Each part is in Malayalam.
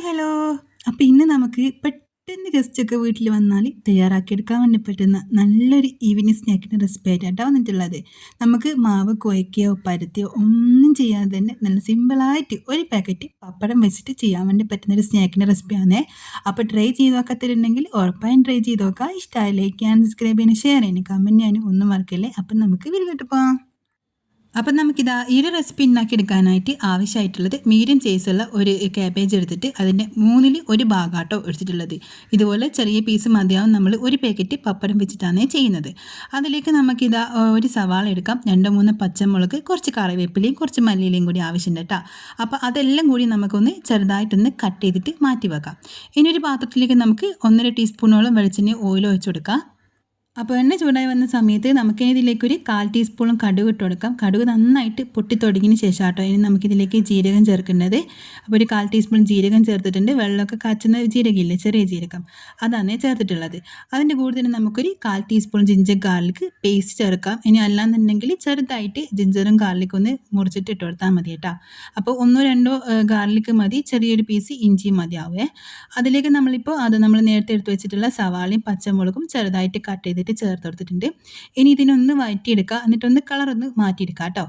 Hi hello. അപ്പോൾ ഇന്ന് നമുക്ക് പെട്ടെന്ന് ഗസ്റ്റൊക്കെ വീട്ടിൽ വന്നാൽ തയ്യാറാക്കിയെടുക്കാൻ വേണ്ടി പറ്റുന്ന നല്ലൊരു ഈവനിങ് സ്നാക്കിന്റെ റെസിപ്പി ആയിട്ടാണ് വന്നിട്ടുള്ളത്. നമുക്ക് മാവ് കുഴക്കുകയോ പരത്തിയോ ഒന്നും ചെയ്യാതെ തന്നെ നല്ല സിമ്പിളായിട്ട് ഒരു പാക്കറ്റ് പപ്പടം വെച്ചിട്ട് ചെയ്യാൻ വേണ്ടി പറ്റുന്ന ഒരു സ്നാക്കിന്റെ റെസിപ്പിയാണ് അപ്പോൾ ട്രൈ ചെയ്ത് നോക്കാത്തിട്ടുണ്ടെങ്കിൽ ഉറപ്പായും ട്രൈ ചെയ്ത് നോക്കാം ഇഷ്ടമായി ലൈക്ക് ചെയ്യാൻ സബ്സ്ക്രൈബ് ചെയ്യാൻ ഷെയർ ചെയ്യാൻ കമന്റ് ചെയ്യാനും ഒന്നും മറക്കല്ലേ. അപ്പം നമുക്ക് വീട്ടിലോട്ട് പോകാം അപ്പം നമുക്കിതാ ഈ ഒരു റെസിപ്പി ഉണ്ടാക്കിയെടുക്കാനായിട്ട് ആവശ്യമായിട്ടുള്ളത് മീഡിയം സൈസുള്ള ഒരു കാബേജ് എടുത്തിട്ട് അതിന്റെ മൂന്നിൽ ഒരു ഭാഗാട്ടോ എടുത്തിട്ടുള്ളത്. ഇതുപോലെ ചെറിയ പീസ് മതിയാവും നമ്മൾ ഒരു പാക്കറ്റ് പപ്പടം വെച്ചിട്ടാണ് ചെയ്യുന്നത്. അതിലേക്ക് നമുക്കിതാ ഒരു സവാള എടുക്കാം. രണ്ടോ മൂന്ന് പച്ചമുളക് കുറച്ച് കറിവേപ്പിലയും കുറച്ച് മല്ലിയിലയും കൂടി ആവശ്യമുണ്ട് കേട്ടോ അപ്പോൾ അതെല്ലാം കൂടി നമുക്കൊന്ന് ചെറുതായിട്ടൊന്ന് കട്ട് ചെയ്തിട്ട് മാറ്റി വെക്കാം. ഇനി ഒരു പാത്രത്തിലേക്ക് നമുക്ക് ഒന്നര ടീസ്പൂണോളം വെളിച്ചെണ്ണ ഓയിൽ ഒഴിച്ചു കൊടുക്കാം. അപ്പോൾ എണ്ണ ചൂടായി വന്ന സമയത്ത് നമുക്ക് ഇതിലേക്ക് ഒരു കാൽ ടീസ്പൂണും കടുക് ഇട്ട് കൊടുക്കാം. കടുക് നന്നായിട്ട് പൊട്ടി തുടങ്ങിയതിന് ശേഷം കേട്ടോ ഇനി നമുക്കിതിലേക്ക് ജീരകം ചേർക്കേണ്ടത്. അപ്പോൾ ഒരു കാൽ ടീസ്പൂൺ ജീരകം ചേർത്തിട്ടുണ്ട്. വെള്ളമൊക്കെ കാച്ചുന്ന ജീരകമില്ലേ? ചെറിയ ജീരകം. അതാണ് ചേർത്തിട്ടുള്ളത്. അതിന്റെ കൂടെ തന്നെ നമുക്കൊരു കാൽ ടീസ്പൂൺ ജിഞ്ചർ ഗാർലിക് പേസ്റ്റ് ചേർക്കാം. ഇനി അല്ലാന്നുണ്ടെങ്കിൽ ചെറുതായിട്ട് ജിഞ്ചറും ഗാർലിക്കും ഒന്ന് മുറിച്ചിട്ട് ഇട്ട് കൊടുത്താൽ മതി കേട്ടോ. അപ്പോൾ ഒന്നോ രണ്ടോ ഗാർലിക് മതി. ചെറിയൊരു പീസ് ഇഞ്ചിയും മതിയാവേ അതിലേക്ക് നമ്മളിപ്പോൾ അത് നമ്മൾ നേരത്തെ എടുത്ത് വെച്ചിട്ടുള്ള സവാളയും പച്ചമുളകും ചെറുതായിട്ട് കട്ട് ചെയ്തിട്ട് ചേർത്ത് കൊടുത്തിട്ടുണ്ട് ഇനി ഇതിനൊന്ന് വഴറ്റിയെടുക്കുക. എന്നിട്ടൊന്ന് കളറൊന്ന് മാറ്റിയെടുക്കുക കേട്ടോ.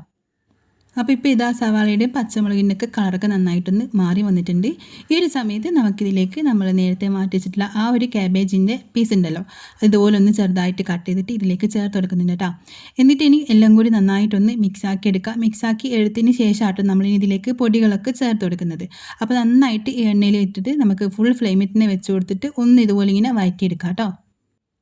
അപ്പോൾ ഇപ്പോൾ ഇതാ സവാളയുടെ പച്ചമുളകിന്റെയൊക്കെ കളറൊക്കെ നന്നായിട്ടൊന്ന് മാറി വന്നിട്ടുണ്ട്. ഈ ഒരു സമയത്ത് നമുക്കിതിലേക്ക് നമ്മൾ നേരത്തെ മാറ്റി വെച്ചിട്ടുള്ള ആ ഒരു ക്യാബേജിന്റെ പീസ് ഉണ്ടല്ലോ. അതുപോലെ ഒന്ന് ചെറുതായിട്ട് കട്ട് ചെയ്തിട്ട് ഇതിലേക്ക് ചേർത്ത് കൊടുക്കുന്നുണ്ട് കേട്ടോ. എന്നിട്ട് ഇനി എല്ലാം കൂടി നന്നായിട്ടൊന്ന് മിക്സാക്കി എടുക്കുക. മിക്സാക്കി എടുത്തതിന് നമ്മൾ ഇനി ഇതിലേക്ക് പൊടികളൊക്കെ ചേർത്ത് കൊടുക്കുന്നത് അപ്പോൾ നന്നായിട്ട് എണ്ണയിൽ ഇട്ടിട്ട് നമുക്ക് ഫുൾ ഫ്ലെയിമിൽ തന്നെ വെച്ച് കൊടുത്തിട്ട് ഒന്ന് ഇതുപോലെ ഇങ്ങനെ വഴറ്റിയെടുക്കാം കേട്ടോ.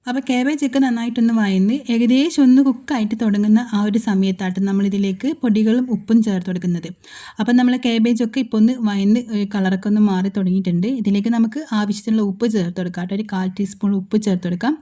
അപ്പോൾ ഒക്കെ നന്നായിട്ടൊന്ന് വയന്ന് ഏകദേശം ഒന്ന് കുക്കായിട്ട് തുടങ്ങുന്ന ആ ഒരു സമയത്തായിട്ട് നമ്മളിതിലേക്ക് പൊടികളും ഉപ്പും ചേർത്ത് കൊടുക്കുന്നത്. അപ്പം നമ്മൾ ഒക്കെ ഇപ്പോൾ ഒന്ന് വയന്ന് കളറൊക്കെ ഒന്ന് മാറി തുടങ്ങിയിട്ടുണ്ട്. ഇതിലേക്ക് നമുക്ക് ആവശ്യത്തിനുള്ള ഉപ്പ് ചേർത്ത് കൊടുക്കാം കേട്ടോ. ഒരു കാൽ ടീസ്പൂൺ ഉപ്പ് ചേർത്ത് കൊടുക്കാം.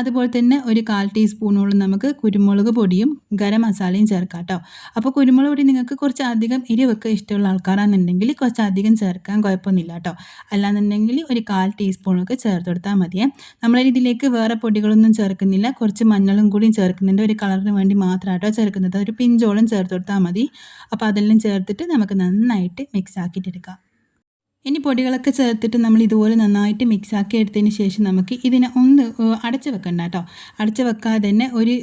അതുപോലെ തന്നെ ഒരു കാൽ ടീസ്പൂണോളം നമുക്ക് കുരുമുളക് പൊടിയും ഗരം മസാലയും ചേർക്കാം കേട്ടോ. അപ്പോൾ കുരുമുളക് പൊടി നിങ്ങൾക്ക് കുറച്ച് അധികം എരിവൊക്കെ ഇഷ്ടമുള്ള ആൾക്കാരാണെന്നുണ്ടെങ്കിൽ കുറച്ച് അധികം ചേർക്കാൻ കുഴപ്പമൊന്നുമില്ല കേട്ടോ. അല്ലാന്നുണ്ടെങ്കിൽ ഒരു കാൽ ടീസ്പൂണൊക്കെ ചേർത്ത് കൊടുത്താൽ മതിയേ. നമ്മളിതിലേക്ക് വേറെ പൊടികളൊന്നും ചേർക്കുന്നില്ല. കുറച്ച് മഞ്ഞളും കൂടിയും ചേർക്കുന്നുണ്ട് ഒരു കളറിന് വേണ്ടി മാത്രമായിട്ടോ ചേർക്കുന്നത്. ഒരു പിഞ്ചോളം ചേർത്ത് കൊടുത്താൽ മതി. അപ്പോൾ അതെല്ലാം ചേർത്തിട്ട് നമുക്ക് നന്നായിട്ട് മിക്സ് ആക്കിയിട്ടെടുക്കാം ഇനി പൊടികളൊക്കെ ചേർത്തിട്ട് നമ്മൾ ഇതുപോലെ നന്നായിട്ട് മിക്സ് ആക്കി എടുത്തതിന് ശേഷം നമുക്ക് ഇതിനെ ഒന്ന് അടച്ച് വെക്കണ്ട കേട്ടോ അടച്ച് വെക്കാതെ തന്നെ ഒരു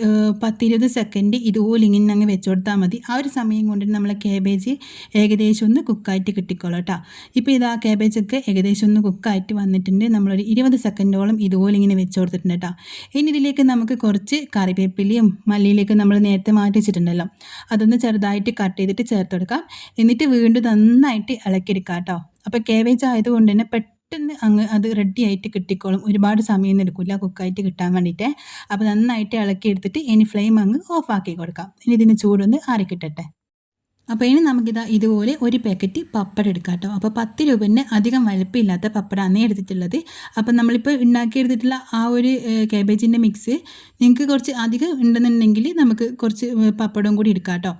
പത്തിരുപത് സെക്കൻഡ് ഇതുപോലെ ഇങ്ങനെ അങ്ങ് വെച്ച് കൊടുത്താൽ മതി. ആ ഒരു സമയം കൊണ്ട് നമ്മൾ കേബേജ് ഏകദേശം ഒന്ന് കുക്കായിട്ട് കിട്ടിക്കോളൂ കേട്ടോ ഇപ്പോൾ ഇതാ കേബേജൊക്കെ ഏകദേശം ഒന്ന് കുക്കായിട്ട് വന്നിട്ടുണ്ട്. നമ്മളൊരു ഇരുപത് സെക്കൻഡോളം ഇതുപോലെ ഇങ്ങനെ വെച്ച് കൊടുത്തിട്ടുണ്ട് കേട്ടോ ഇനി ഇതിലേക്ക് നമുക്ക് കുറച്ച് കറിവേപ്പിലയും മല്ലിയിലേക്ക് നമ്മൾ നേരത്തെ മാറ്റി വെച്ചിട്ടുണ്ടല്ലോ. അതൊന്ന് ചെറുതായിട്ട് കട്ട് ചെയ്തിട്ട് ചേർത്ത് കൊടുക്കാം. എന്നിട്ട് വീണ്ടും നന്നായിട്ട് ഇളക്കിയെടുക്കാം കേട്ടോ അപ്പോൾ കേവേജ് ആയതുകൊണ്ട് തന്നെ പെട്ടെന്ന് അങ്ങ് അത് റെഡി ആയിട്ട് കിട്ടിക്കോളും. ഒരുപാട് സമയം എടുക്കില്ല കുക്കായിട്ട് കിട്ടാൻ വേണ്ടിയിട്ട്. അപ്പോൾ നന്നായിട്ട് ഇളക്കി എടുത്തിട്ട് ഇനി ഫ്ലെയിം അങ്ങ് ഓഫ് ആക്കി കൊടുക്കാം. ഇനി ഇതിന് ചൂടൊന്ന് ആറിക്കിട്ടട്ടെ. അപ്പോൾ ഇനി നമുക്കിതാ ഇതുപോലെ ഒരു പാക്കറ്റ് പപ്പടം എടുക്കാം കേട്ടോ. അപ്പോൾ പത്ത് രൂപന്റെ അധികം വലുപ്പമില്ലാത്ത പപ്പടാണ് എടുത്തിട്ടുള്ളത്. അപ്പോൾ നമ്മളിപ്പോൾ ഉണ്ടാക്കിയെടുത്തിട്ടുള്ള ആ ഒരു കാബേജിന്റെ മിക്സ് നിങ്ങൾക്ക് കുറച്ച് അധികം ഉണ്ടെന്നുണ്ടെങ്കിൽ നമുക്ക് കുറച്ച് പപ്പടവും കൂടി എടുക്കാം കേട്ടോ.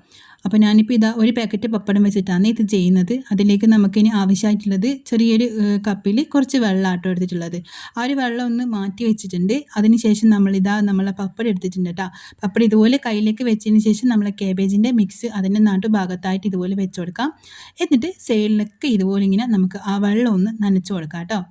അപ്പോൾ ഞാനിപ്പോൾ ഇതാ ഒരു പാക്കറ്റ് പപ്പടം വെച്ചിട്ടാണ് ഇത് ചെയ്യുന്നത്. അതിലേക്ക് നമുക്കിനി ആവശ്യമായിട്ടുള്ളത് ചെറിയൊരു കപ്പിൽ കുറച്ച് വെള്ളം ആട്ടോ എടുത്തിട്ടുള്ളത്. ആ ഒരു വെള്ളം ഒന്ന് മാറ്റി വെച്ചിട്ടുണ്ട്. അതിനുശേഷം നമ്മളിതാ നമ്മളെ പപ്പടം എടുത്തിട്ടുണ്ട് കേട്ടോ പപ്പടം ഇതുപോലെ കയ്യിലേക്ക് വെച്ചതിന് ശേഷം നമ്മളെ കേബേജിന്റെ മിക്സ് അതിന്റെ നാട്ടു ഭാഗത്തായിട്ട് ഇതുപോലെ വെച്ച് കൊടുക്കാം. എന്നിട്ട് സൈഡിലൊക്കെ ഇതുപോലെ ഇങ്ങനെ നമുക്ക് ആ വെള്ളം ഒന്ന് നനച്ചു കൊടുക്കാം കേട്ടോ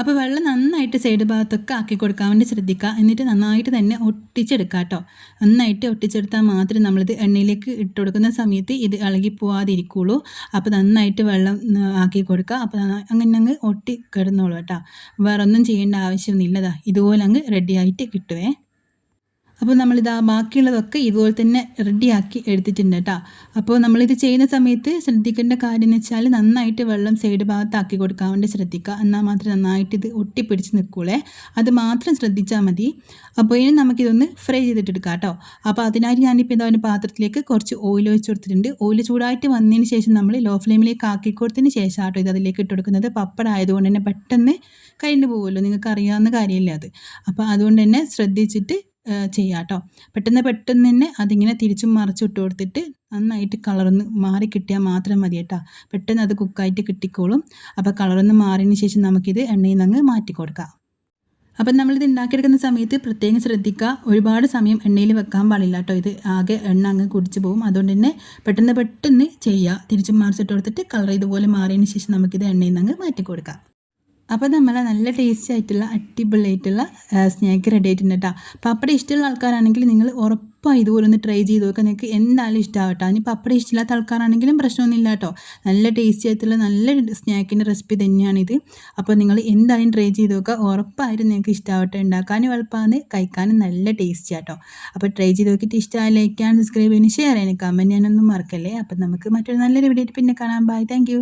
അപ്പോൾ വെള്ളം നന്നായിട്ട് സൈഡ് ഭാഗത്തൊക്കെ ആക്കി കൊടുക്കാൻ വേണ്ടി ശ്രദ്ധിക്കുക. എന്നിട്ട് നന്നായിട്ട് തന്നെ ഒട്ടിച്ചെടുക്കുക കേട്ടോ നന്നായിട്ട് ഒട്ടിച്ചെടുത്താൽ മാത്രമേ നമ്മളിത് എണ്ണയിലേക്ക് ഇട്ട് കൊടുക്കുന്ന സമയത്ത് ഇത് ഇളകി പോവാതിരിക്കുള്ളൂ. അപ്പോൾ നന്നായിട്ട് വെള്ളം ആക്കി കൊടുക്കുക. അപ്പോൾ അങ്ങനെ അങ്ങ് ഒട്ടി കിടന്നോളൂ കേട്ടോ വേറൊന്നും ചെയ്യേണ്ട ആവശ്യമൊന്നുമില്ലതാ ഇതുപോലെ അങ്ങ് റെഡിയായിട്ട് കിട്ടുവേ. അപ്പോൾ നമ്മളിത് ആ ബാക്കിയുള്ളതൊക്കെ ഇതുപോലെ തന്നെ റെഡിയാക്കി എടുത്തിട്ടുണ്ട് കേട്ടോ. അപ്പോൾ നമ്മളിത് ചെയ്യുന്ന സമയത്ത് ശ്രദ്ധിക്കേണ്ട കാര്യം എന്ന് വെച്ചാൽ നന്നായിട്ട് വെള്ളം സൈഡ് ഭാഗത്താക്കി കൊടുക്കാൻ വേണ്ടി ശ്രദ്ധിക്കുക. എന്നാൽ മാത്രം നന്നായിട്ട് ഇത് ഒട്ടിപ്പിടിച്ച് നിൽക്കൂളേ അത് മാത്രം ശ്രദ്ധിച്ചാൽ മതി. അപ്പോൾ ഇനി നമുക്കിതൊന്ന് ഫ്രൈ ചെയ്തിട്ടെടുക്കാം കേട്ടോ. അപ്പോൾ അതിനായിട്ട് ഞാനിപ്പോൾ ഇതാ ഒരു പാത്രത്തിലേക്ക് കുറച്ച് ഓയിൽ ഒഴിച്ച് കൊടുത്തിട്ടുണ്ട്. ഓയിൽ ചൂടായിട്ട് വന്നതിന് ശേഷം നമ്മൾ ലോ ഫ്ലെയിമിലേക്ക് ആക്കി കൊടുത്തതിന് ശേഷം ആട്ടോ ഇത് അതിലേക്ക് ഇട്ട് കൊടുക്കുന്നത്. പപ്പടായതുകൊണ്ട് തന്നെ പെട്ടെന്ന് കഴിഞ്ഞു പോകുമല്ലോ. നിങ്ങൾക്ക് അറിയാവുന്ന കാര്യമില്ല അത്. അപ്പോൾ അതുകൊണ്ട് തന്നെ ശ്രദ്ധിച്ചിട്ട് ചെയ്യാം കേട്ടോ പെട്ടെന്ന് പെട്ടെന്ന് തന്നെ അതിങ്ങനെ തിരിച്ചും മറിച്ചും ഇട്ട് കൊടുത്തിട്ട് നന്നായിട്ട് കളറൊന്ന് മാറി കിട്ടിയാൽ മാത്രം മതി കേട്ടോ. പെട്ടെന്ന് അത് കുക്കായിട്ട് കിട്ടിക്കോളും. അപ്പോൾ കളറൊന്ന് മാറിയതിന് ശേഷം നമുക്കിത് എണ്ണയിൽ നിന്ന് അങ്ങ് മാറ്റി കൊടുക്കാം. അപ്പം നമ്മളിത് ഉണ്ടാക്കിയെടുക്കുന്ന സമയത്ത് പ്രത്യേകം ശ്രദ്ധിക്കുക. ഒരുപാട് സമയം എണ്ണയിൽ വെക്കാൻ പാടില്ല കേട്ടോ ഇത്. ആകെ എണ്ണ അങ്ങ് കുടിച്ച് പോകും. അതുകൊണ്ട് തന്നെ പെട്ടെന്ന് പെട്ടെന്ന് ചെയ്യുക. തിരിച്ചും മറിച്ചിട്ട് കൊടുത്തിട്ട് കളർ ഇതുപോലെ മാറിയതിന് ശേഷം നമുക്കിത് എണ്ണയിൽ നിന്ന് അങ്ങ് മാറ്റി കൊടുക്കാം. അപ്പോൾ നമ്മൾ നല്ല ടേസ്റ്റി ആയിട്ടുള്ള അടിപൊളിയായിട്ടുള്ള സ്നാക്ക് റെഡി ആയിട്ടുണ്ട് കേട്ടോ പപ്പടം ഇഷ്ടമുള്ള ആൾക്കാരാണെങ്കിൽ നിങ്ങൾ ഉറപ്പായി ഇതുപോലെ ഒന്ന് ട്രൈ ചെയ്ത് നോക്കുക നിങ്ങൾക്ക് എന്തായാലും ഇഷ്ടമാവട്ടോ ഇനി പപ്പടം ഇഷ്ടമില്ലാത്ത ആൾക്കാരാണെങ്കിലും പ്രശ്നമൊന്നുമില്ല കേട്ടോ നല്ല ടേസ്റ്റി ആയിട്ടുള്ള നല്ല സ്നാക്കിന്റെ റെസിപ്പി തന്നെയാണിത്. അപ്പോൾ നിങ്ങൾ എന്തായാലും ട്രൈ ചെയ്ത് നോക്കുക ഉറപ്പായിട്ടും നിങ്ങൾക്ക് ഇഷ്ടമാവട്ടെ ഉണ്ടാക്കാനും എളുപ്പമാണ് കഴിക്കാനും നല്ല ടേസ്റ്റി ആട്ടോ. അപ്പോൾ ട്രൈ ചെയ്ത് നോക്കിയിട്ട് ഇഷ്ടമായി ലൈക്ക് ചെയ്യാൻ സബ്സ്ക്രൈബ് ചെയ്യാൻ ഷെയർ ചെയ്യാൻ കമന്റ് ചെയ്യാനൊന്നും മറക്കല്ലേ. അപ്പോൾ നമുക്ക് മറ്റൊരു നല്ലൊരു വീഡിയോ പിന്നെ കാണാം. Bye thank